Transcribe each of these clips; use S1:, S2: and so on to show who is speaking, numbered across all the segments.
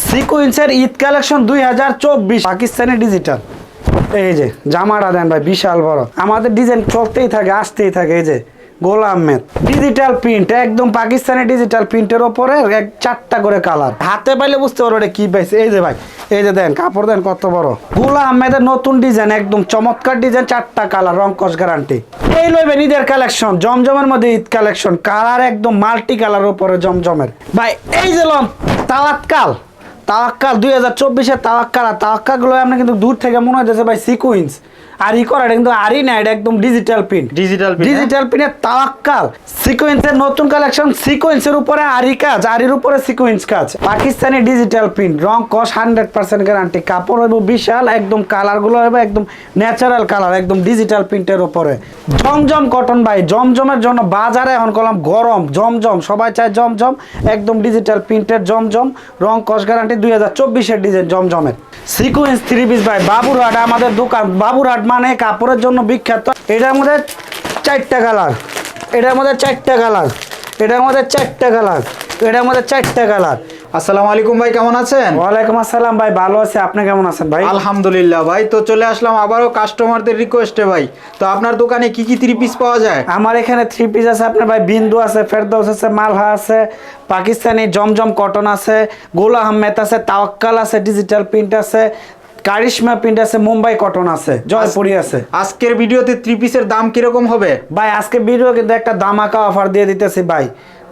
S1: সিকুয়েন্সের Eid collection দুই হাজার চব্বিশ। পাকিস্তানি ডিজিটাল এই যে, জামাটা দেন ভাই, বিশাল বড়। আমাদের ডিজাইন চলতেই থাকে, আসতেই থাকে, এই যে গোলা আহমেদ ডিজিটাল প্রিন্ট একদম পাকিস্তানি ডিজিটাল প্রিন্টের ওপরে এক চারটা করে কালার হাতে পাইলে বুঝতে পারো এটা কি পাইছে এই যে ভাই, এই যে দেন, কাপড় দেন, কত বড়। গোলা আহমেদের নতুন ডিজাইন একদম চমৎকার ডিজাইন চারটা কালার রংকশ গ্যারান্টি এই লইবেন ঈদের কালেকশন, জমজমের মধ্যে ঈদ কালেকশন। কালার একদম মাল্টি কালার উপরে জমজমের। ভাই, এই যে লম তাওয়াক্কাল তাওয়াক্কাল দুই হাজার চব্বিশের তাওয়াক্কাল আর তাওয়াক্কাগুলো আপনার কিন্তু দূর থেকে মনে হচ্ছে ভাই সিকুইন্স আর ই করা কিন্তু আরই না এটা একদম ডিজিটাল প্রিন্ট
S2: ডিজিটাল
S1: ডিজিটাল প্রিন্টের তাওয়াক্কাল সিকোয়েন্সের নতুন কালেকশন সিকোয়েন্সের উপরে আরি কাজ আরির উপরে সিকোয়েন্স কাজ। পাকিস্তানি ডিজিটাল প্রিন্ট রং কস হান্ড্রেড পার্সেন্ট গ্যারান্টি কাপড় হইব বিশাল একদম কালারগুলো হবে একদম ন্যাচারাল কালার একদম ডিজিটাল প্রিন্টের উপরে। জমজম কটন ভাই জমজমের জন্য বাজারে এখন কলাম গরম জমজম সবাই চায় জমজম একদম ডিজিটাল প্রিন্টের জমজম রং কস গ্যারান্টি দুই হাজার চব্বিশের ডিজাইন জমজমের। সিকোয়েন্স থ্রি পিস ভাই, বাবুরহাট, আমাদের দোকান। বাবুরহাট মানে কাপড়ের জন্য বিখ্যাত। এটার মধ্যে চারটা কালার এটার মধ্যে চারটা কালার এটার মধ্যে চারটা কালার এটার মধ্যে চারটা কালার
S2: আসসালামু আলাইকুম ভাই কেমন আছেন?
S1: ওয়ালাইকুম আসসালাম ভাই ভালো আছে। আপনি কেমন আছেন ভাই?
S2: আলহামদুলিল্লাহ ভাই তো চলে আসলাম আবারও কাস্টমারদের রিকোয়েস্টে ভাই। তো আপনার দোকানে কি কি থ্রি পিস পাওয়া যায়?
S1: আমার এখানে থ্রি পিস আছে আপনার ভাই বিন্দু আছে ফেরদৌস আছে মালহা আছে পাকিস্তানি জমজম কটন আছে গোলা আহমেদ আছে তাওয়াক্কাল আছে ডিজিটাল প্রিন্ট আছে কারিশমা প্রিন্ট আছে মুম্বাই কটন আছে জয়পুরি আছে।
S2: আজকের ভিডিওতে থ্রি পিসের দাম কীরকম হবে?
S1: ভাই আজকে ভিডিও কিন্তু একটা দামাকা অফার দিয়ে দিতেছি ভাই।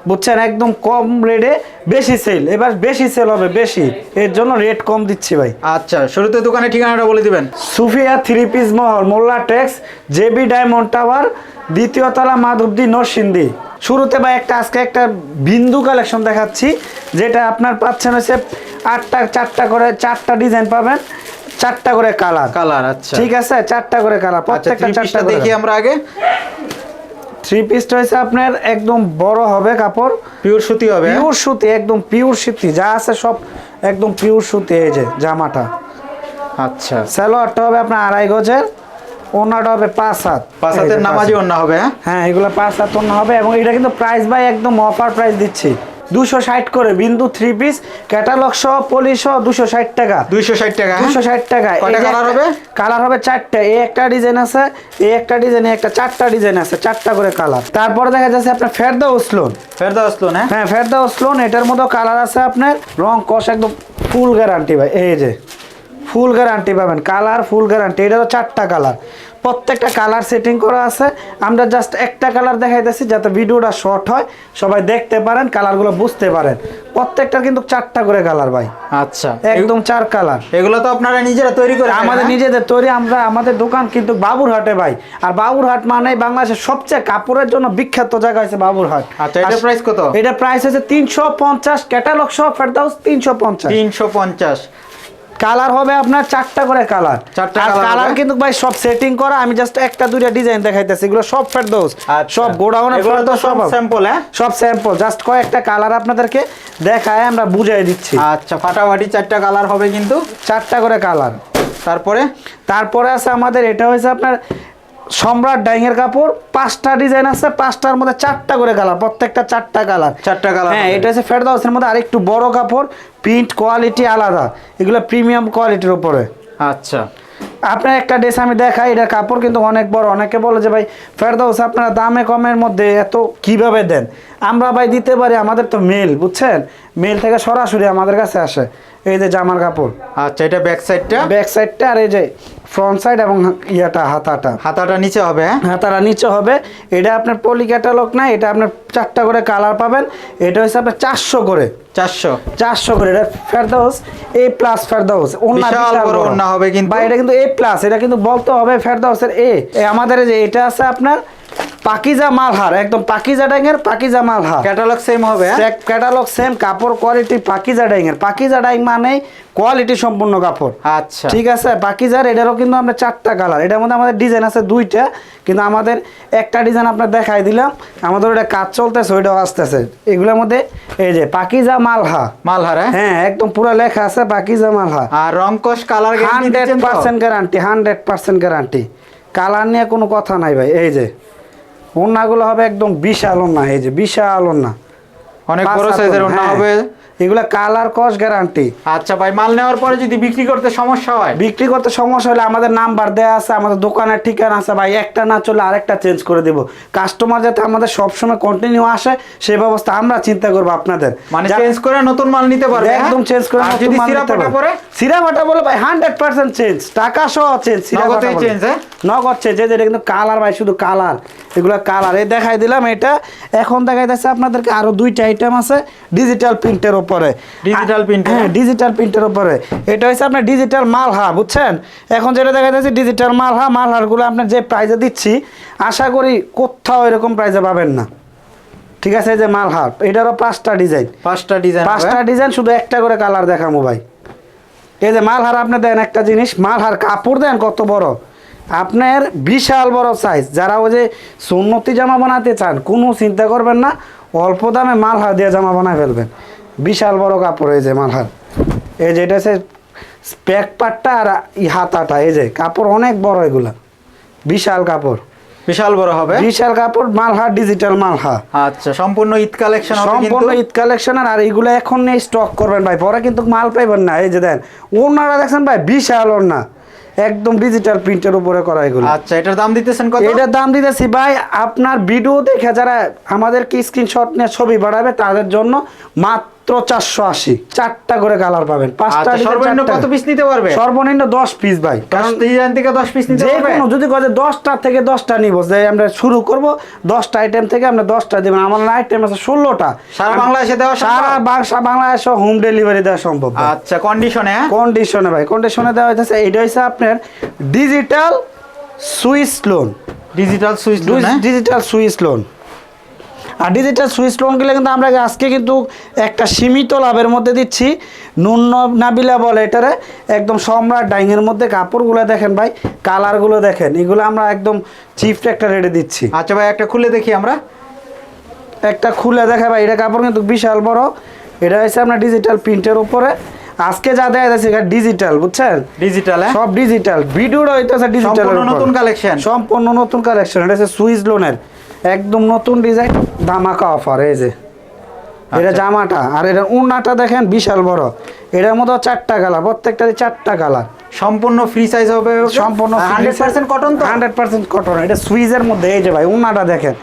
S1: বুঝছেন? একদম কম রেটে বেশি সেল এবার বেশি সেল হবে বেশি। এর জন্য রেট কম দিচ্ছি ভাই।
S2: আচ্ছা শুরুতে দোকানে ঠিকানাটা বলে দিবেন।
S1: Sufiya three piece Mahal Mollah Tex JB Diamond Tower দ্বিতীয় তলা মাধবদী নরসিংদী। শুরুতে ভাই একটা আজকে একটা বিন্দু কালেকশন দেখাচ্ছি যেটা আপনার পাচ্ছেন হচ্ছে আটটা চারটা করে চারটা ডিজাইন পাবেন চারটা করে কালার
S2: কালার আচ্ছা।
S1: ঠিক আছে? চারটা করে কালার
S2: আচ্ছা
S1: প্রত্যেকটা চারটা
S2: দেখি আমরা আগে।
S1: থ্রি পিসটা হয়েছে আপনার একদম বড় হবে কাপড়।
S2: পিওর সুতি হবে হ্যাঁ?
S1: পিওর সুতি একদম পিওর সুতি। যা আছে সব একদম পিওর সুতি এই যে জামাটা।
S2: আচ্ছা।
S1: সালোয়ারটা হবে আপনার আড়াই গজের ওনাটা হবে পাঁচ হাত।
S2: পাঁচ হাতের নামাজি
S1: ওনা
S2: অন্য হবে হ্যাঁ?
S1: হ্যাঁ এগুলো পাঁচ হাত ওনা হবে এবং এটা কিন্তু প্রাইস বাই একদম অফার প্রাইস দিচ্ছি। দুশো ষাট করে বিন্দু থ্রি পিস ক্যাটালগ সহ পলি সহ দুশো ষাট টাকা।
S2: দুইশো ষাট টাকা হ্যাঁ?
S1: দুশো ষাট টাকা।
S2: কয়টা colour হবে?
S1: কালার হবে চারটা। এই একটা ডিজাইন আছে এই একটা ডিজাইন একটা চারটা ডিজাইন আছে চারটা করে কালার তারপরে দেখা যাচ্ছে আপনার ফেরদা উসলোন
S2: ফেরদা আসলো না
S1: হ্যাঁ ফেরদা উসলোন এটার মধ্যে কালার আছে আপনার রং কষ একদম ফুল গ্যারান্টি ভাই। এই যে ফুল গ্যারান্টি পাবেন কালার ফুল গ্যারান্টি এটারও চারটা কালার প্রত্যেকটা কালার সেটিং করা আছে। আমরা জাস্ট একটা কালার দেখাইতেছি যাতে ভিডিওটা শর্ট হয়। সবাই দেখতে পারেন কালারগুলো বুঝতে পারেন। প্রত্যেকটার কিন্তু চারটা করে কালার ভাই।
S2: আচ্ছা।
S1: একদম চার কালার।
S2: এগুলো তো আপনারা নিজেরা তৈরি করে
S1: আমাদের নিজেদের তৈরি আমরা আমাদের দোকান কিন্তু বাবুরহাটে ভাই। আর বাবুরহাট মানে বাংলাদেশের সবচেয়ে কাপড়ের জন্য বিখ্যাত জায়গা হচ্ছে বাবুরহাট।
S2: আচ্ছা,
S1: আর
S2: price কত?
S1: এটা প্রাইস হচ্ছে তিনশো পঞ্চাশ ক্যাটালগ সহ ফেরদাউস তিনশো পঞ্চাশ।
S2: তিনশো পঞ্চাশ।
S1: কালার হবে আপনার চারটা করে কালার
S2: চারটা
S1: কালার কিন্তু ভাই সব সেটিং করা আমি জাস্ট একটা দুইটা ডিজাইন দেখাইতেছি। এগুলো সব ফেরদৌস সব গোডাউন
S2: আচ্ছা। এগুলো তো সব স্যাম্পল হ্যাঁ?
S1: সব স্যাম্পল জাস্ট কয়েকটা কালার আপনাদেরকে দেখায় আমরা বুঝাই দিচ্ছি।
S2: আচ্ছা ফাটাফাটি চারটা কালার হবে কিন্তু।
S1: চারটা করে কালার
S2: তারপরে?
S1: তারপরে আছে আমাদের এটা হয়েছে আপনার সম্রাট ডাইংয়ের কাপড় পাঁচটা ডিজাইন আছে পাঁচটার মধ্যে চারটা করে কালার প্রত্যেকটা চারটা কালার
S2: চারটা কালার
S1: হ্যাঁ এটা হচ্ছে ফেরদাউসের মধ্যে আরেকটু বড় কাপড় প্রিন্ট কোয়ালিটি আলাদা। এগুলো প্রিমিয়াম কোয়ালিটির উপরে।
S2: আচ্ছা।
S1: আপনার একটা ড্রেস আমি দেখাই এটার কাপড় কিন্তু অনেক বড়। অনেকে বলে যে ভাই ফেরদাউস আপনারা দামে কমের মধ্যে এত কীভাবে দেন? আমরা ভাই দিতে পারি আমাদের তো মেল বুঝছেন? মেল থেকে সরাসরি আমাদের কাছে আসে। এই যে জামার কাপড়।
S2: আচ্ছা এটা ব্যাক সাইডটা
S1: ব্যাক সাইডটা আর এই যে ফ্রন্ট সাইড এবং ইয়াটা হাতাটা।
S2: হাতাটা নিচে হবে হ্যাঁ?
S1: হাতারা নিচে হবে। এটা আপনার পলি ক্যাটালগ না এটা আপনার চারটা করে কালার পাবেন। এটা হচ্ছে আপনার চারশো করে।
S2: চারশো?
S1: চারশো করে এটা ফেরদাউস এ প্লাস ফেরদাউস
S2: বিশাল বড় ওন্না হবে কিন্তু।
S1: এটা কিন্তু এ প্লাস এটা কিন্তু বলতে হবে ফেরদাউসের এ আমাদের যে এটা আছে আপনার পাকিজা মালহার একদম পাকিজা ডাইংয়ের পাকিজা মালহার।
S2: ক্যাটালগ সেম হবে
S1: ক্যাটালগ সেম কাপড় কোয়ালিটি পাকিজা ডাইংয়ের পাকিজা ডাইং মানে কোয়ালিটি সম্পূর্ণ কাপড়।
S2: আচ্ছা।
S1: ঠিক আছে? পাকিজার এটারও কিন্তু আমরা চারটা কালার এটার মধ্যে আমাদের ডিজাইন আছে দুইটা কিন্তু আমাদের একটা ডিজাইন আপনার দেখাই দিলাম। আমাদের ওটা কাজ চলতেছে ওইটাও আসতেছে। এগুলোর মধ্যে এই যে পাকিজা মালহা।
S2: মালহার হ্যাঁ?
S1: হ্যাঁ একদম পুরো লেখা আছে পাকিজা মালহা।
S2: আর রংকশ colour
S1: hundred percent guarantee hundred percent guarantee colour নিয়ে কোনো কথা নাই ভাই এই যে। ওন্নাগুলো হবে একদম বিশাল ওনা এই যে বিশাল ওনা
S2: অনেক বড় সাইজের
S1: ওড়না, হ্যাঁ।
S2: হবে
S1: এগুলা কালার কস গ্যারান্টি।
S2: আচ্ছা ভাই মাল নেওয়ার পরে যদি বিক্রি করতে সমস্যা হয়?
S1: বিক্রি করতে সমস্যা হলে আমাদের নাম্বার দেওয়া আছে আমাদের দোকানের ঠিকানা আছে ভাই। একটা না চলে আরেকটা চেঞ্জ করে দেব। কাস্টমার যাতে আমাদের সবসময় কন্টিনিউ আসে সেই ব্যবস্থা আমরা চিন্তা করব আপনাদের।
S2: মানে চেঞ্জ করে নতুন মাল নিতে পারবে হ্যাঁ?
S1: একদম চেঞ্জ করে
S2: যদি
S1: মাল
S2: সিরা ফাটা
S1: পারবে।
S2: পরে?
S1: সিরা ফাটা বলে ভাই হান্ড্রেড পার্সেন্ট চেঞ্জ টাকা সহ চেঞ্জ
S2: নগদেই change, হ্যাঁ?
S1: নগদ চেঞ্জ এটা কিন্তু কালার ভাই শুধু কালার। এগুলো কালার। এই দেখাই দিলাম এটা। এখন দেখাই যাচ্ছে আপনাদেরকে আরও দুইটা আইটেম আছে ডিজিটাল প্রিন্টের উপরে।
S2: Digital print,
S1: হ্যাঁ? ডিজিটাল প্রিন্টের উপরে। এটা হচ্ছে আপনার ডিজিটাল মালহা বুঝছেন? এখন যেটা দেখা যাচ্ছে ডিজিটাল মালহা মালহারগুলো আপনার যে প্রাইজে দিচ্ছি আশা করি কোথাও এরকম প্রাইজে পাবেন না। ঠিক আছে যে মালহার এটারও পাঁচটা ডিজাইন
S2: পাঁচটা ডিজাইন
S1: পাঁচটা ডিজাইন শুধু একটা করে কালার দেখামো ভাই। এই যে মালহার আপনি দেন একটা জিনিস মালহার কাপড় দেন কত বড়। আপনার বিশাল বড় সাইজ যারা ওই যে সুন্নতি জামা বানাতে চান কোনো চিন্তা করবেন না অল্প দামে মালহার দিয়ে জামা বানায় ফেলবেন। বিশাল বড় কাপড় এই যে মালহার। এই যে এটা হচ্ছে স্প্যাক পাটটা আর ই হাতাটা এই যে কাপড় অনেক বড় এগুলা। বিশাল কাপড়।
S2: বিশাল বড় হবে?
S1: বিশাল কাপড় মালহা ডিজিটাল মালহা।
S2: আচ্ছা সম্পূর্ণ ঈদ কালেকশন
S1: সম্পূর্ণ ঈদ কালেকশনের আর এইগুলো এখন স্টক করবেন ভাই। পরে কিন্তু মাল পাইবেন না। এই যে দেন ওনারা দেখছেন ভাই বিশাল ওনা একদম ডিজিটাল প্রিন্টের উপরে করা এগুলো।
S2: আচ্ছা এটার দাম দিতেছেন কত?
S1: এটার দাম দিতেছি ভাই আপনার ভিডিও দেখে যারা আমাদেরকে স্ক্রিনশট নিয়ে ছবি বাড়াবে তাদের জন্য মাত্র চারশো আশি। চারটা করে কালার পাবেন। পাঁচটা
S2: আচ্ছা সর্বনিম্ন কত পিস নিতে পারবে?
S1: সর্বনিম্ন দশ পিস ভাই।
S2: কারণ ডিজাইন থেকে দশ পিস নিতে পারবে?
S1: যদি কথা দশটা থেকে দশটা নিব যে আমরা শুরু করব দশটা আইটেম থেকে আমরা দশটা দেবেন আমার আইটেম আছে ষোলোটা।
S2: সারা বাংলাদেশে দেওয়া
S1: সারা বাংলা বাংলাদেশে হোম ডেলিভারি দেওয়া সম্ভব
S2: আচ্ছা কন্ডিশনে
S1: কন্ডিশনে ভাই। কন্ডিশনে দেওয়া হইতেছে এটা হচ্ছে আপনার digital Swiss lawn
S2: digital switch
S1: digital Swiss lawn আর ডিজিটাল সুইচ লোনগুলো কিন্তু আমরা আজকে কিন্তু একটা সীমিত লাভের মধ্যে দিচ্ছি। নুন নাবিলা বলে এটারে। একদম সম্রাট ডাইংয়ের মধ্যে কাপড়গুলো দেখেন ভাই কালারগুলো দেখেন। এগুলো আমরা একদম চিফ একটা রেটে দিচ্ছি।
S2: আচ্ছা ভাই একটা খুলে দেখি আমরা।
S1: একটা খুলে দেখা ভাই এটা কাপড় কিন্তু বিশাল বড়। এটা হচ্ছে আপনার ডিজিটাল প্রিন্টের উপরে। আজকে যা দেয়া যাচ্ছে এটা ডিজিটাল বুঝছেন?
S2: ডিজিটাল হ্যাঁ?
S1: সব ডিজিটাল ভিডিওটা হইতেছে ডিজিটাল
S2: সম্পূর্ণ নতুন collection।
S1: সম্পূর্ণ নতুন কালেকশন এটা হচ্ছে সুইস লোনের একদম নতুন ডিজাইন ধামাকা অফার এই যে। এটা
S2: আচ্ছা।
S1: জামাটা আর এটা উন্নাটা দেখেন বিশাল বড়। এটার মধ্যে চারটা কালার প্রত্যেকটারই চারটা কালার।
S2: সম্পূর্ণ ফ্রি সাইজ হবে
S1: সম্পূর্ণ
S2: হান্ড্রেড পার্সেন্ট কটন তো?
S1: হান্ড্রেড পার্সেন্ট কটন এটা সুইজের মধ্যে এই যে ভাই উন্নাটা দেখেন।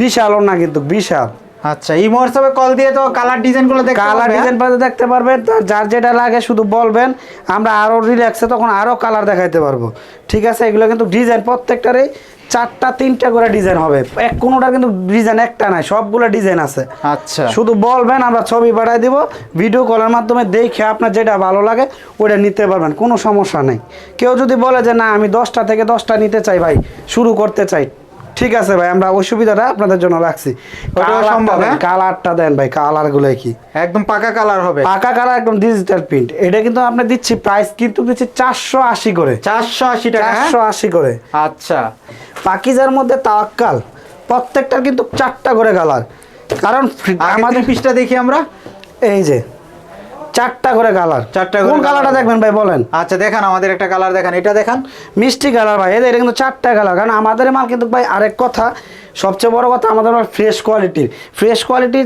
S1: বিশাল ওন্না কিন্তু বিশাল।
S2: আচ্ছা এই হোয়াটসঅ্যাপে কল দিয়ে তো কালার ডিজাইনগুলো দেখতে
S1: কালার
S2: হ্যাঁ?
S1: ডিজাইন পাতে দেখতে পারবেন যার যেটা লাগে শুধু বলবেন আমরা আরও রিল্যাক্সে তখন আরও কালার দেখাইতে পারব। ঠিক আছে এগুলো কিন্তু ডিজাইন প্রত্যেকটারই চারটা তিনটা করে ডিজাইন হবে। এক কোনোটা কিন্তু ডিজাইন একটা নাই সবগুলো ডিজাইন আছে।
S2: আচ্ছা।
S1: শুধু বলবেন আমরা ছবি পাঠাই দিব ভিডিও কলের মাধ্যমে দেখে আপনার যেটা ভালো লাগে ওটা নিতে পারবেন কোনো সমস্যা নেই। কেউ যদি বলে যে না আমি দশটা থেকে দশটা নিতে চাই ভাই শুরু করতে চাই। ঠিক আছে ভাই আমরা ওই সুবিধাটা আপনাদের জন্য রাখছি।
S2: সম্ভব, হ্যাঁ?
S1: কালারটা দেন ভাই কালারগুলো কি?
S2: একদম পাকা কালার হবে।
S1: পাকা কালার একদম ডিজিটাল প্রিন্ট এটা কিন্তু আমরা দিচ্ছি প্রাইস কিন্তু দিচ্ছি চারশো আশি করে।
S2: চারশো আশি টাকা হ্যাঁ?
S1: চারশো আশি করে।
S2: আচ্ছা।
S1: পাকিজার মধ্যে তাওয়াক্কাল। প্রত্যেকটার কিন্তু চারটা করে কালার। কারণ
S2: আমাদের পিসটা দেখি আমরা।
S1: এই যে চারটা করে কালার।
S2: চারটা
S1: কোন কালারটা দেখবেন ভাই বলেন।
S2: আচ্ছা দেখান আমাদের একটা কালার দেখান এটা দেখান।
S1: মিষ্টি কালার ভাই এদের কিন্তু চারটা কালার। কারণ আমাদের মাল কিন্তু ভাই আরেক কথা সবচেয়ে বড় কথা আমাদের মাল ফ্রেশ কোয়ালিটির ফ্রেশ কোয়ালিটি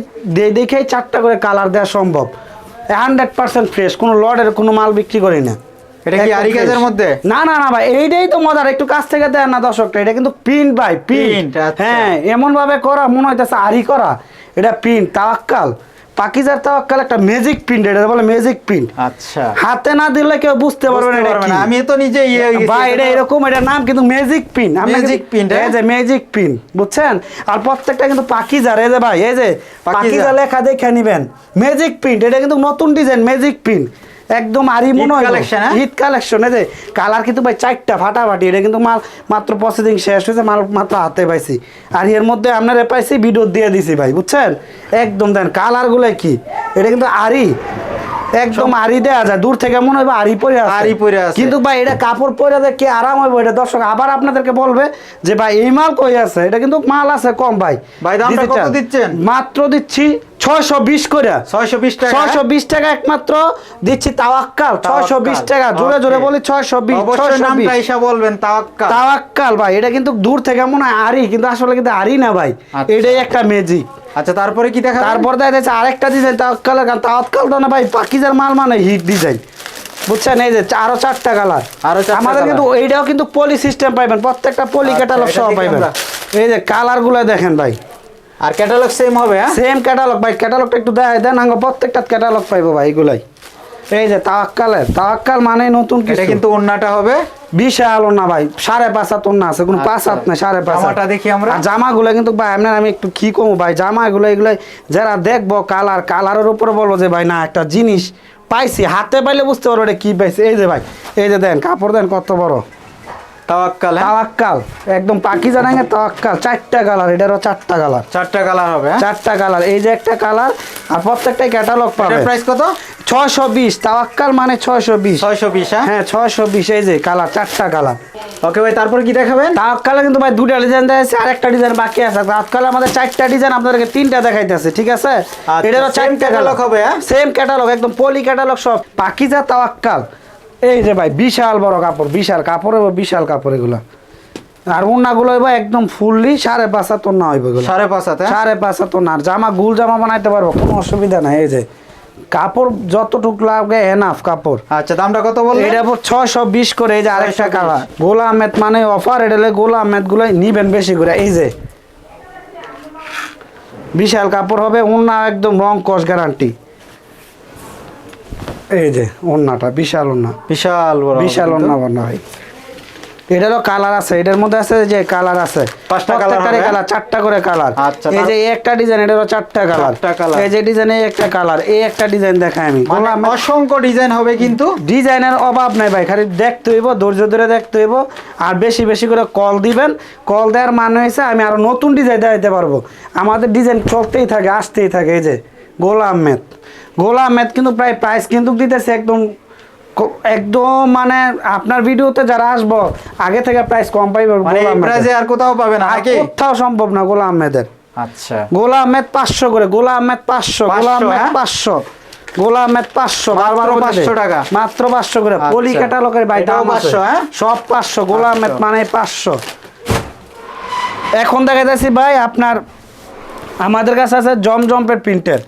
S1: দেখেই চারটা করে কালার দেওয়া সম্ভব। হান্ড্রেড পার্সেন্ট ফ্রেশ কোনো লডের কোনো মাল বিক্রি করি না।
S2: এটা কি
S1: একদম
S2: আরি কাজের মধ্যে?
S1: না না না ভাই এইটাই তো মজার একটু কাছ থেকে দেয় না দর্শকটা এটা কিন্তু প্রিন্ট ভাই প্রিন্ট
S2: আচ্ছা।
S1: হ্যাঁ এমন ভাবে করা মনে হইতেছে আরি করা এটা প্রিন্ট তাওয়াক্কাল। পাকিজার তাওয়াক্কাল একটা ম্যাজিক প্রিন্ট এটা বলে ম্যাজিক প্রিন্ট
S2: আচ্ছা।
S1: হাতে না দিলে কেউ বুঝতে পারবে না এটা কি।
S2: আমি তো নিজে ইয়ে
S1: ভাই
S2: এটা
S1: এটা এরকম এটার নাম কিন্তু ম্যাজিক
S2: Magic pin, হ্যাঁ?
S1: এই যে ম্যাজিক পিন বুঝছেন? আর প্রত্যেকটা কিন্তু পাকিজার এই যে ভাই এই যে
S2: পাকিজা।
S1: লেখা দেখে নিবেন। ম্যাজিক প্রিন্ট এটা কিন্তু নতুন ডিজাইন ম্যাজিক পিন একদম আরি মনে হয়।
S2: কালেকশন?
S1: ঈদ কালেকশন এই যে কালার কিন্তু ভাই চারটা ফাটাফাটি এটা কিন্তু মাল মাত্র প্রসেসিং শেষ হয়েছে মাল মাত্র হাতে পাইছি। আর এর মধ্যে আপনারা পাইছি ভিডিও দিয়ে দিছি ভাই বুঝছেন? একদম দেন কালারগুলো কি? এটা কিন্তু আরি একদম আরি দেয়া যায়। দূর থেকে মনে হবে আরি পরে আছে।
S2: আরি পরে আছে।
S1: কিন্তু ভাই এটা কাপড় পরে কি আরাম হবে এটা দর্শক আবার আপনাদেরকে বলবে যে ভাই এই মাল কই আছে? এটা কিন্তু মাল আছে কম ভাই।
S2: ভাই, দামটা কত দিচ্ছেন?
S1: মাত্র দিচ্ছি ছয়শো বিশ করে।
S2: ছয়শো বিশ টাকা।
S1: ছয়শো বিশ টাকা একমাত্র দিচ্ছি তাওয়াক্কাল। ছয়শো বিশ টাকা। জোরে জোরে. বলি ছয়শো বিশ
S2: নামটা এসে বলবেন তাওয়াক্কাল।
S1: তাওয়াক্কাল ভাই এটা কিন্তু দূর থেকে মনে হয় আরি কিন্তু আসলে কিন্তু আরি না ভাই।
S2: আচ্ছা।
S1: এটাই একটা ম্যাজিক
S2: আচ্ছা তারপরে কি দেখা
S1: তারপর দেখা যাচ্ছে আরেকটা ডিজাইন তাওয়াক্কালের কারণ তাওয়াক্কাল তো না ভাই পাকিজার মাল মানে হিট ডিজাইন। বুঝছেন? এই যে আরও চারটা কালার।
S2: আরও
S1: আমাদের কিন্তু এইটাও কিন্তু পলি সিস্টেম পাইবেন প্রত্যেকটা পলি
S2: আচ্ছা,
S1: ক্যাটালগ সহ পাইবেন। এই যে কালারগুলো দেখেন ভাই।
S2: আর ক্যাটালগ সেম হবে হ্যাঁ?
S1: সেম ক্যাটালগ ভাই। ক্যাটালগটা একটু দেখাই দেন আঙ্গ প্রত্যেকটা ক্যাটালগ পাইবো ভাই এগুলাই। এই যে তাওয়াক্কালের তাওয়াক্কাল মানে নতুন কিছু
S2: কিন্তু ওন্নাটা হবে
S1: বিশাল না ভাই সাড়ে পাঁচ হাত না আছে কোনো পাঁচ
S2: আচ্ছা।
S1: হাত না সাড়ে পাঁচ হাত।
S2: দেখি আমরা।
S1: জামাগুলো কিন্তু ভাই আপনার আমি একটু কি কমু ভাই জামাগুলো এগুলো যারা দেখব কালার কালারের উপরে বলব যে ভাই না একটা জিনিস পাইছি হাতে পাইলে বুঝতে পারব এটা কি পাইছি এই যে ভাই এই যে দেন কাপড় দেন কত বড়
S2: তাওয়াক্কাল হ্যাঁ?
S1: তাওয়াক্কাল একদম পাখি জানাঙ্গে তাওয়াক্কাল চারটা কালার এটারও চারটা কালার।
S2: চারটা কালার হবে হ্যাঁ?
S1: চারটা কালার এই যে একটা কালার আর প্রত্যেকটাই ক্যাটালগ পাবে।
S2: প্রাইস কত?
S1: ছয়শো বিশ তাওয়াক্কাল মানে ছয়শো বিশ।
S2: ছয়শো বিশ হ্যাঁ?
S1: হ্যাঁ ছয়শো বিশ এই যে কালার চারটা কালার।
S2: ওকে ভাই তারপর কি দেখাবেন?
S1: তাওয়াক্কালে কিন্তু ভাই দুটা ডিজাইন দেখাচ্ছে আর একটা ডিজাইন বাকি আছে। তাওয়াক্কালে আমাদের চারটা ডিজাইন আপনাদেরকে তিনটা দেখাইতেছে ঠিক আছে?
S2: আচ্ছা,
S1: এটারও চারটা কালার।
S2: হবে, হ্যাঁ?
S1: সেম ক্যাটালগ একদম পলি ক্যাটালগ সব। পাকিজা তাওয়াক্কাল এই যে ভাই বিশাল বড় কাপড় বিশাল কাপড় বিশাল কাপড় এগুলো। আর উন্নাগুলো হইব একদম ফুললি সাড়ে পাঁচ হাত না হইব
S2: সাড়ে পাঁচ হাতে হ্যাঁ?
S1: সাড়ে পাঁচ হাত না আর জামা গুল জামা বানাইতে পারব কোনো অসুবিধা নাই। এই যে কাপড় যতটুকু লাগে এনাফ কাপড়।
S2: আচ্ছা দামটা কত বললেন
S1: এটা ছয়শো বিশ করে এই যে আরেকটা
S2: 620
S1: কালার। গোলা আহমেদ মানে অফার এটা গোলা আহমেদ গুলাই নিবেন বেশি করে। এই যে বিশাল কাপড় হবে ওন্না একদম রং কস গ্যারান্টি এই যে ওন্নাটা বিশাল ওন্না
S2: বিশাল বড়
S1: বিশাল। ওন্না বান্না ভাই এটারও কালার আছে এটার মধ্যে আছে যে কালার আছে।
S2: পাঁচটা হবে?
S1: কালার চারটা করে কালার।
S2: আচ্ছা,
S1: এই যে একটা ডিজাইন এটারও চারটা কালার। এই যে ডিজাইন একটা কালার এই একটা ডিজাইন দেখাই আমি।
S2: মানে অসংখ্য ডিজাইন হবে কিন্তু।
S1: ডিজাইনের অভাব নাই ভাই খালি দেখতে হইব ধৈর্য ধরে দেখতে হইব। আর বেশি বেশি করে কল দিবেন। কল দেওয়ার মানে হয়েছে আমি আরও নতুন ডিজাইন দেখাইতে পারব। আমাদের ডিজাইন চলতেই থাকে আসতেই থাকে এই যে গোলা আহমেদ গোলা আহমেদ কিন্তু প্রায় প্রাইস কিন্তু দিতেছে একদম একদম মানে আপনার ভিডিওতে যারা আসব আগে থেকে প্রাইস কম পাইবে
S2: মানে প্রাইসে আর কোথাও পাবে না নাকি
S1: কোথাও সম্ভব না গোলা আহমেদের
S2: আচ্ছা
S1: গোলা আহমেদ পাঁচশো করে গোলা আহমেদ পাঁচশো গোলা
S2: 500,
S1: আহমেদ
S2: হ্যাঁ?
S1: পাঁচশো গোলা আহমেদ পাঁচশো বারবার
S2: 500 টাকা।
S1: মাত্র পাঁচশো করে
S2: আচ্ছা।
S1: পলি ক্যাটালগের ভাই দাম
S2: 500, হ্যাঁ?
S1: সব পাঁচশো গোলা আহমেদ
S2: আচ্ছা।
S1: মানে পাঁচশো এখন দেখা যাচ্ছে ভাই আপনার আমাদের কাছে আছে জমজম্পের প্রিন্টের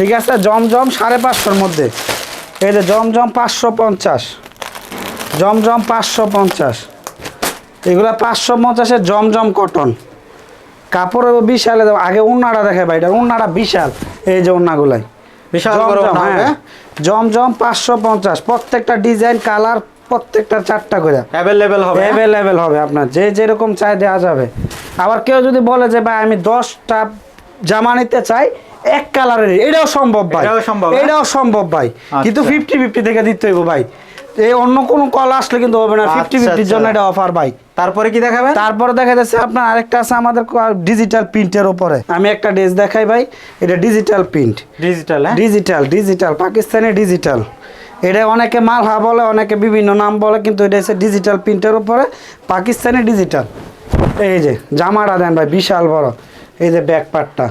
S1: ঠিক আছে জমজম সাড়ে পাঁচশোর মধ্যে। এই যে জমজম পাঁচশো পঞ্চাশ। জমজম পাঁচশো পঞ্চাশ। এগুলা পাঁচশো পঞ্চাশের জমজম কটন। কাপড় বিশাল আগে উন্নাটা দেখে ভাই এটা উন্নাটা বিশাল এই যে উন্নাগুলাই।
S2: বিশাল
S1: জমজম, হ্যাঁ। জমজম পাঁচশো পঞ্চাশ। প্রত্যেকটা ডিজাইন কালার প্রত্যেকটা চারটা করে।
S2: অ্যাভেলেবেল হবে হ্যাঁ?
S1: অ্যাভেলেবেল হবে আপনার যে যেরকম চাই দেওয়া যাবে। আবার কেউ যদি বলে যে ভাই আমি দশটা জামা নিতে চাই এক কালারের এটাও সম্ভব ভাই।
S2: এটাও সম্ভব, হ্যাঁ?
S1: এটাও সম্ভব ভাই। কিন্তু
S2: আচ্ছা।
S1: ফিফটি ফিফটি থেকে দিতে হইব ভাই। এই অন্য কোনো কল আসলে কিন্তু হবে না। ফিফটি
S2: আচ্ছা,
S1: ফিফটির জন্য
S2: আচ্ছা।
S1: এটা অফার ভাই।
S2: তারপরে কি দেখাবেন?
S1: তারপরে দেখা যাচ্ছে আপনার আরেকটা আছে আমাদের ডিজিটাল প্রিন্টের উপরে। আমি একটা ড্রেস দেখাই ভাই। এটা ডিজিটাল প্রিন্ট
S2: ডিজিটাল হ্যাঁ?
S1: ডিজিটাল ডিজিটাল পাকিস্তানি ডিজিটাল এটা অনেকে মালহা বলে অনেকে বিভিন্ন নাম বলে কিন্তু এটা হচ্ছে ডিজিটাল প্রিন্টের উপরে। পাকিস্তানি ডিজিটাল এই যে জামাটা দেন ভাই বিশাল বড়। এই যে ব্যাক পার্টটা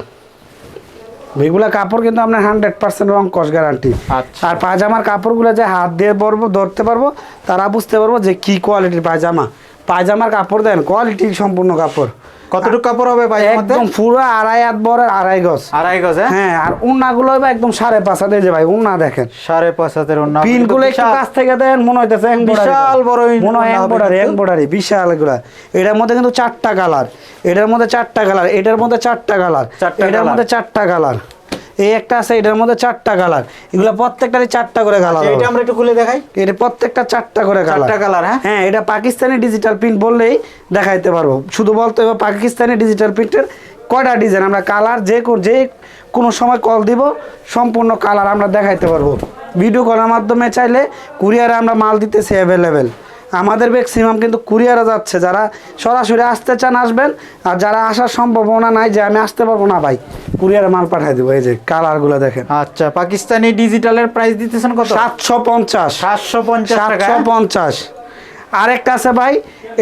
S1: এগুলা কাপড় কিন্তু আপনার হান্ড্রেড পার্সেন্ট রং কস গ্যারান্টি
S2: আচ্ছা।
S1: আর পায়জামার কাপড়গুলো যে হাত দিয়ে পরবো ধরতে পারব তারা বুঝতে পারব যে কি কোয়ালিটির পায়জামা পায়জামার কাপড় দেন কোয়ালিটি সম্পূর্ণ কাপড়।
S2: কতটুকু কাপড় হবে ভাই
S1: একদম পুরো আড়াই হাত বড় আড়াই গজ।
S2: আড়াই গজ হ্যাঁ?
S1: হ্যাঁ আর উন্নাগুলো হবে একদম সাড়ে পাঁচ হাতে যে ভাই উন্না দেখেন।
S2: সাড়ে পাঁচ হাতের ওড়না
S1: পিনগুলো একটু কাছ থেকে দেন মনে হইতেছে
S2: বিশাল বড়
S1: মনে হয়
S2: উন্না হবে
S1: এমব্রয়ডারি এমব্রয়ডারি বিশাল এগুলা। এটার মধ্যে কিন্তু চারটা কালার। এটার মধ্যে চারটা কালার এটার মধ্যে চারটা কালার। এটার মধ্যে চারটা কালার। এই একটা আছে এটার মধ্যে চারটা কালার এগুলো প্রত্যেকটারই চারটা করে কালার
S2: এটা আমরা একটু খুলে দেখাই।
S1: এটা প্রত্যেকটা চারটা করে কালার
S2: চারটা কালার হ্যাঁ?
S1: হ্যাঁ এটা পাকিস্তানি ডিজিটাল প্রিন্ট বললেই দেখাইতে পারব। শুধু বলতে হবে পাকিস্তানি ডিজিটাল প্রিন্টের কয়টা ডিজাইন আমরা কালার যে যে কোনো সময় কল দিব সম্পূর্ণ কালার আমরা দেখাইতে পারব। ভিডিও কলের মাধ্যমে চাইলে কুরিয়ারে আমরা মাল দিতেছি অ্যাভেলেবেল আমাদের ম্যাক্সিমাম কিন্তু কুরিয়ারে যাচ্ছে যারা সরাসরি আসতে চান আসবেন আর যারা আসার সম্ভাবনা নাই যে আমি আসতে পারব না ভাই কুরিয়ারে মাল পাঠাই দেবো এই যে কালারগুলো দেখেন।
S2: আচ্ছা পাকিস্তানি ডিজিটালের প্রাইস দিতেছেন কত?
S1: সাতশো পঞ্চাশ।
S2: সাতশো পঞ্চাশ
S1: সাতশো পঞ্চাশ। আরেকটা আছে ভাই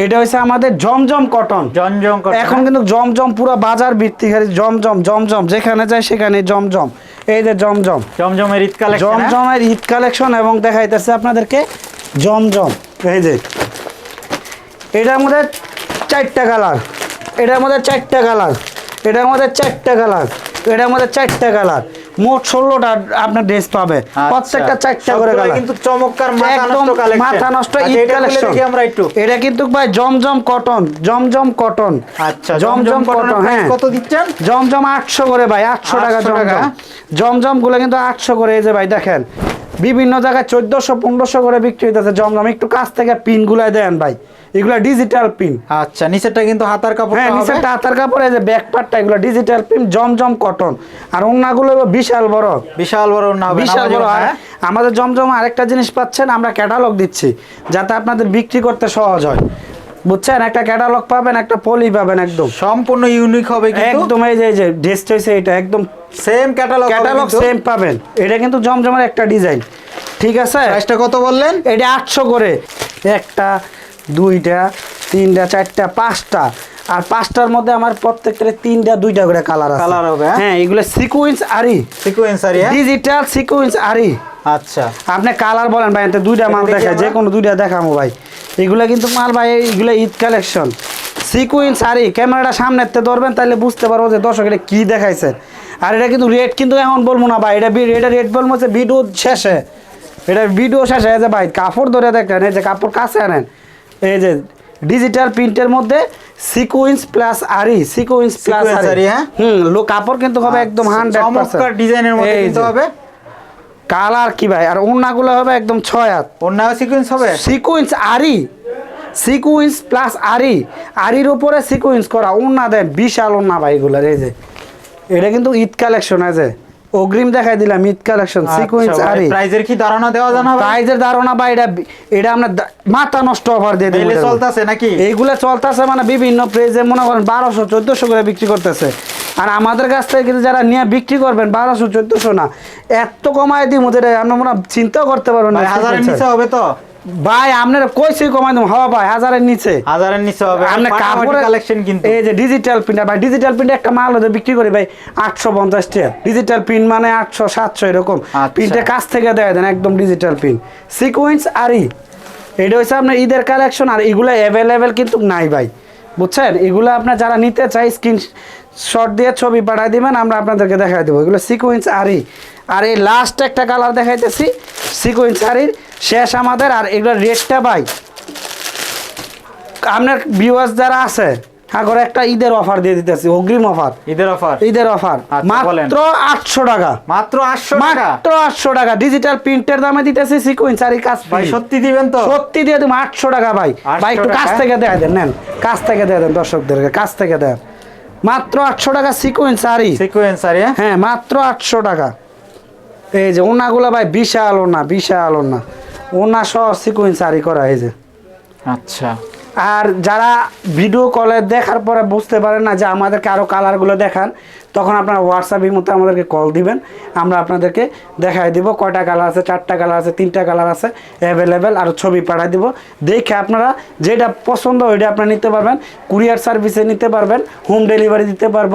S1: এটা হচ্ছে আমাদের জমজম কটন
S2: জমজম কটন,
S1: এখন কিন্তু জমজম পুরো বাজার ভিত্তি খালি জমজম জমজম যেখানে যায় সেখানে জমজম। এই যে জমজম।
S2: জমজমের ঈদ কালেকশন
S1: জমজমের ঈদ কালেকশন এবং দেখাইতেছে আপনাদেরকে জমজম। এই যে। এটার মধ্যে চারটা কালার এটার মধ্যে চারটা কালার এটার মধ্যে চারটা কালার এটার মধ্যে চারটা কালার মোট ষোলোটা আপনার ড্রেস পাবে। প্রত্যেকটা চারটা করে কালার
S2: কিন্তু চমৎকার মাথা নষ্ট আচ্ছা, এটা আমরা একটু।
S1: এটা কিন্তু ভাই জমজম কটন জমজম কটন
S2: আচ্ছা
S1: জমজম কটন হ্যাঁ।
S2: কত দিচ্ছেন?
S1: জমজম আটশো করে ভাই আটশো টাকা
S2: 800 টাকা।
S1: জমজম। জমজমগুলো কিন্তু আটশো করে এই যে ভাই দেখেন। বিভিন্ন জায়গায় চোদ্দশো পনেরোশো করে বিক্রি হইতেছে। জমজম একটু কাছ থেকে পিন গুলাই দেন ভাই। এগুলো ডিজিটাল পিন
S2: আচ্ছা নিচেরটা কিন্তু হাতার কাপড়
S1: হ্যাঁ নিচেরটা হাতার কাপড় এই যে ব্যাক পার্টটা এগুলো ডিজিটাল পিন জমজম কটন আর ওনাগুলো বিশাল বড়।
S2: বিশাল বড় না হবে
S1: বিশাল বড়।
S2: হ্যাঁ?
S1: আমাদের জমজম আরেকটা জিনিস পাচ্ছেন আমরা ক্যাটালগ দিচ্ছি যাতে আপনাদের বিক্রি করতে সহজ হয়। বুঝছেন? একটা ক্যাটালগ পাবেন একটা পলি পাবেন একদম।
S2: সম্পূর্ণ ইউনিক হবে কিন্তু।
S1: একদম এই যে এই যে ড্রেসটা হয়েছে এটা একদম
S2: সেম ক্যাটালগ
S1: ক্যাটালগ সেম পাবেন। এটা কিন্তু জমজমের একটা ডিজাইন ঠিক আছে?
S2: প্রাইসটা কত বললেন?
S1: এটা আটশো করে। একটা দুইটা তিনটা চারটা পাঁচটা। আর পাঁচটার মধ্যে আমার প্রত্যেকটা তিনটা দুইটা করে কালার আছে।
S2: Colour হবে, হ্যাঁ?
S1: হ্যাঁ এগুলো সিকুয়েন্স আরি
S2: সিকোয়েন্সারি হ্যাঁ?
S1: ডিজিটাল সিকুয়েন্স আরি
S2: আচ্ছা।
S1: আপনি কালার বলেন ভাই দুইটা মাল
S2: দেখি
S1: দেখা যে কোনো দুইটা দেখামো ভাই। এগুলা কিন্তু মাল ভাই এগুলো ঈদ কালেকশন আরি ক্যামেরাটা সামনেতে ধরবেন তাহলে বুঝতে পারব যে দর্শক এটা কি দেখাইছে। আর এটা কিন্তু রেট কিন্তু এখন বলব না ভাই এটা এটা রেট বলব ভিডিও শেষে। এটা ভিডিও শেষে যে ভাই কাপড় ধরে দেখেন এই যে কাপড় কাছে আনেন এই যে ডিজিটাল প্রিন্টের মধ্যে সিকুয়েন্স প্লাস আরি সিকুয়েন্স প্লাস আরি।
S2: হ্যাঁ?
S1: হুম লো কাপড় কিন্তু হবে একদম
S2: আচ্ছা,
S1: হান্ড্রেড
S2: চমৎকার ডিজাইনের মধ্যে কিন্তু হবে।
S1: কালার কি ভাই? আর ওড়নাগুলো হবে একদম ছয় হাত।
S2: অন্য সিকোয়েন্স হবে?
S1: সিকুয়েন্স আরি। সিকুয়েন্স প্লাস আরি। আরির উপরে সিকুয়েন্স করা। ওড়না দেন বিশাল ওড়না ভাই এগুলার এই যে। এটা কিন্তু ঈদ কালেকশন আছে অগ্রিম দেখাই দিলাম ঈদ কালেকশন সিকুয়েন্স আরি।
S2: প্রাইজের কি ধারণা দেওয়া জানা হবে
S1: প্রাইজের ধারণা বা এটা এটা আমরা মাথা নষ্ট অফার দিয়ে দিই
S2: চলতেছে নাকি?
S1: এইগুলা চলতেছে মানে বিভিন্ন প্রাইজে মনে করেন বারোশো চোদ্দশো করে বিক্রি করতেছে। আর আমাদের কাছ থেকে কিন্তু যারা নিয়ে বিক্রি করবেন বারোশো চোদ্দোশো না এত কমায় দিই মধ্যে আমরা মনে চিন্তাও করতে পারবেন না।
S2: ভাই, হাজারের নিচে হবে তো?
S1: ভাই আপনার কইছি কমাই দেবো। হওয়া ভাই হাজারের নিচে।
S2: হাজারের নিচে হবে।
S1: আপনার কাপড়ের
S2: কালেকশন কিন্তু।
S1: এই যে ডিজিটাল প্রিন্ট ভাই ডিজিটাল প্রিন্ট একটা মাল হতে বিক্রি করি ভাই আটশো পঞ্চাশ টাকা। ডিজিটাল প্রিন্ট মানে আটশো সাতশো এরকম।
S2: আচ্ছা।
S1: প্রিন্টের কাছ থেকে দেয় দেন একদম ডিজিটাল প্রিন্ট সিকুয়েন্স আরই এটা হচ্ছে আপনার ঈদের কালেকশন আর এগুলো অ্যাভেলেবেল কিন্তু নাই ভাই। বুঝছেন? এগুলো আপনার যারা নিতে চাই স্ক্রিন শট দিয়ে ছবি পাঠাই দিবেন আমরা আপনাদেরকে দেখাই দেবো। এগুলো সিকুয়েন্স আরই। আর এই লাস্ট একটা কালার দেখাইতেছি সিকুয়েন্স আরির শেষ আমাদের আর এগুলো রেটটা ভাই। আপনার ভিউয়ার্স যারা আছে করে একটা ঈদের অফার দিয়ে দিতেছি অগ্রিম অফার
S2: ঈদের অফার
S1: ঈদের অফার
S2: আচ্ছা,
S1: মাত্র আটশো টাকা।
S2: মাত্র আটশো টাকা?
S1: মাত্র আটশো টাকা। ডিজিটাল প্রিন্টের দামে দিতেছি সিকুয়েন্স আর কাজ
S2: ভাই সত্যি দিবেন তো?
S1: সত্যি দিয়ে তুমি আটশো টাকা ভাই। ভাই একটু কাছ থেকে দেয় দেন নেন। কাছ থেকে দেয় দেন দর্শকদেরকে কাছ থেকে দেন। মাত্র আটশো টাকা সিকুয়েন্স আরই
S2: সিকোয়েন্স আরি
S1: হ্যাঁ? মাত্র আটশো টাকা। এই যে ওনাগুলো ভাই বিশাল ওনা বিশাল ওনা। ওনা সব সিকুয়েন্স আরি করা এই যে
S2: আচ্ছা।
S1: আর যারা ভিডিও কলে দেখার পরে বুঝতে পারেন না যে আমাদেরকে আরও কালারগুলো দেখান, তখন আপনারা হোয়াটসঅ্যাপের মতো আমাদেরকে কল দিবেন। আমরা আপনাদেরকে দেখাই দিব কয়টা কালার আছে, চারটা কালার আছে, তিনটা কালার আছে অ্যাভেলেবেল আর ছবি পাঠাই দিব। দেখে আপনারা যেটা পছন্দ ওইটা আপনারা নিতে পারবেন কুরিয়ার সার্ভিসে নিতে পারবেন হোম ডেলিভারি দিতে পারব।